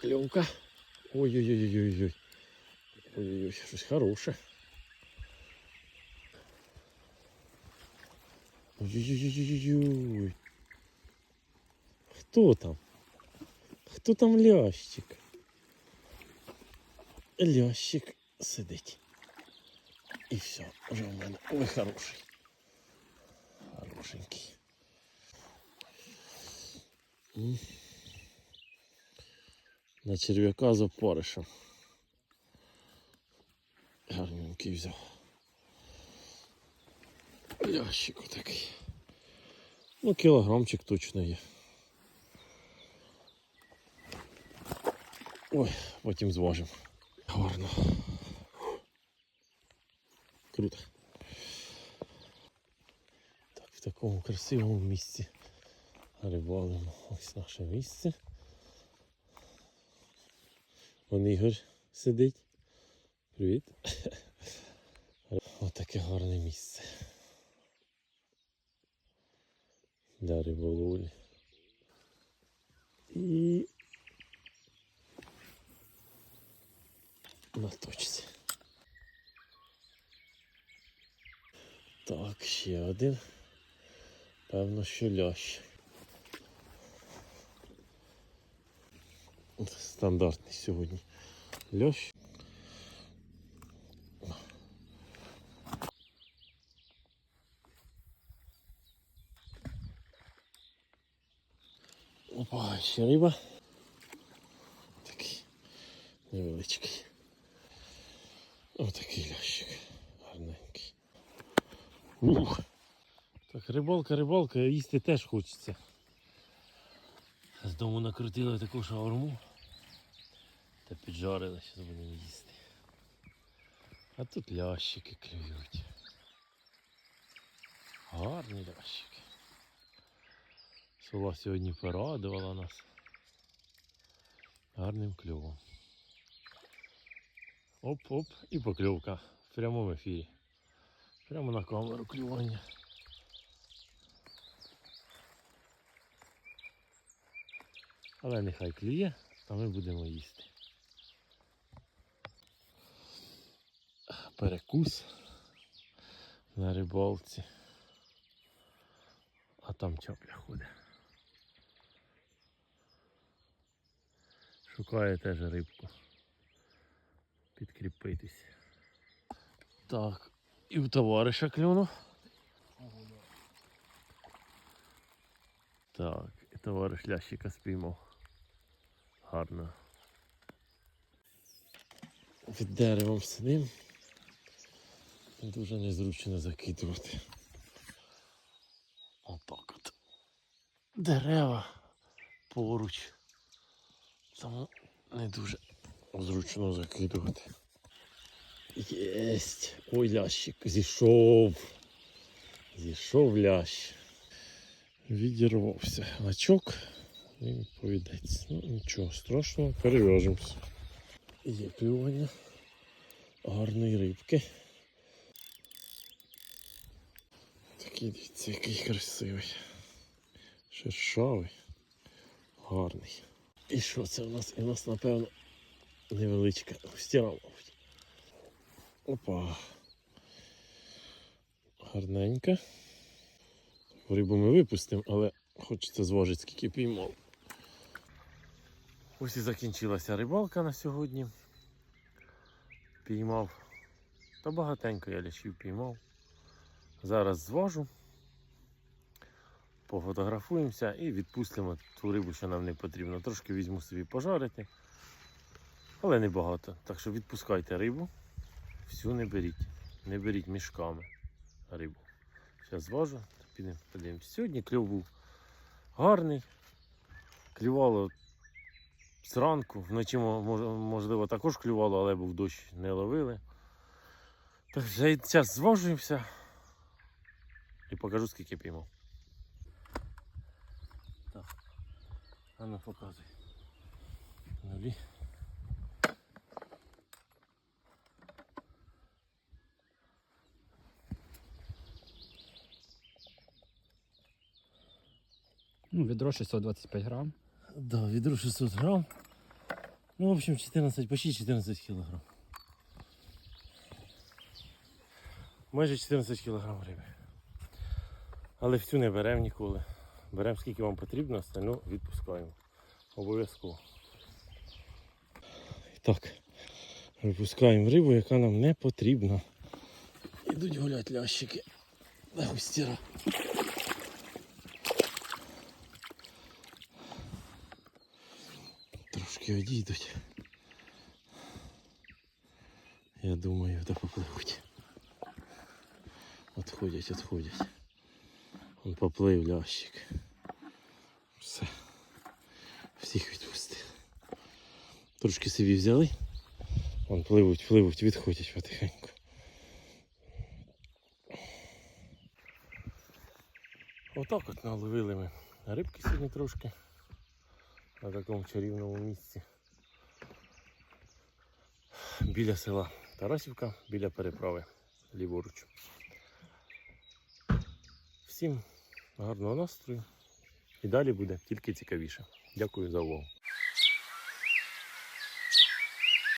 Кльовка. Ой-ой-ой-ой-ой. Ой-ой-ой, щось хороше. Ой-ой-ой-ой-ой. Хто там? Хто там лящик? Лящик сидить. І все, вже в мене. Ой, хороший. Хорошенький. На черв'яка з опаришем. Гарненький взяв. Ящик отакий. Ну, кілограмчик точно є. Ой, потім зважимо. Гарно. Круто. Так, в такому красивому місці рибалимо. Ось наше місце. Вон Ігор сидить. Привіт. Ось таке гарне місце. Для риболовлі. І на точці. Так, ще один. Певно, що лящ. Стандартний сьогодні лящ. Опа, ще риба. Такий невеличкий. Отакий лящик. Гарненький. Ух. Так, рибалка, рибалка, їсти теж хочеться. З дому накрутили таку шаурму. Та піджарили, зараз будемо їсти. А тут лящики клюють. Гарні лящики. Сова сьогодні порадувала нас. Гарним клювом. Оп-оп, і покльовка в прямому ефірі. Прямо на камеру клювання. Але нехай клює, а ми будемо їсти. Перекус на рибалці. А там чапля ходить. Шукає теж рибку. Підкріпитись. Так, і в товариша клюнув. Так, і товариш лящика спіймав. Гарно. Під деревом сидим. Дуже незручно закидувати. Отак от. Дерева поруч. Тому не дуже зручно закидувати. Єсть! Ой, лящик зійшов. Зійшов лящ. Відірвався гачок. Він повідеться. Ну нічого страшного, перев'яжемося. Є клювання гарної рибки. Такий дивіться, який красивий. Шершавий. Гарний. І що це у нас? І у нас, напевно, невеличка густіра, мабуть. Опа. Гарненька. Рибу ми випустимо, але хочеться зважити, скільки піймав. Ось і закінчилася рибалка на сьогодні. Піймав. Та багатенько я лящів піймав. Зараз зважу. Пофотографуємося і відпустимо ту рибу, що нам не потрібно. Трошки візьму собі пожарити. Але не багато. Так що відпускайте рибу. Всю не беріть. Не беріть мішками рибу. Зараз зважу, підемо подивимося. Сьогодні кльов був гарний. Клювало зранку, вночі можливо також клювало, але був дощ, не ловили. Так, зараз зважуємося і покажу, скільки піймав. Так. А ну показуй. Нулі. Ну, відро 625 грам. Да, відро 600 грам. Ну, в общем, 14, почти 14 кілограм. Майже 14 кілограм риби. Але всю не беремо ніколи. Беремо скільки вам потрібно, остальну відпускаємо. Обов'язково. Так. Випускаємо рибу, яка нам не потрібна. Ідуть гулять лящики. Да густіра. Трошки одійдуть. Я думаю, да попливуть. Отходять, отходять. Он поплив лящик. Все. Всіх відпустили. Трошки собі взяли. Вон пливуть, пливуть, відходять потихеньку. Отак от наловили ми рибки сьогодні трошки на такому чарівному місці. Біля села Тарасівка, біля переправи ліворуч. Всім гарного настрою і далі буде тільки цікавіше. Дякую за увагу.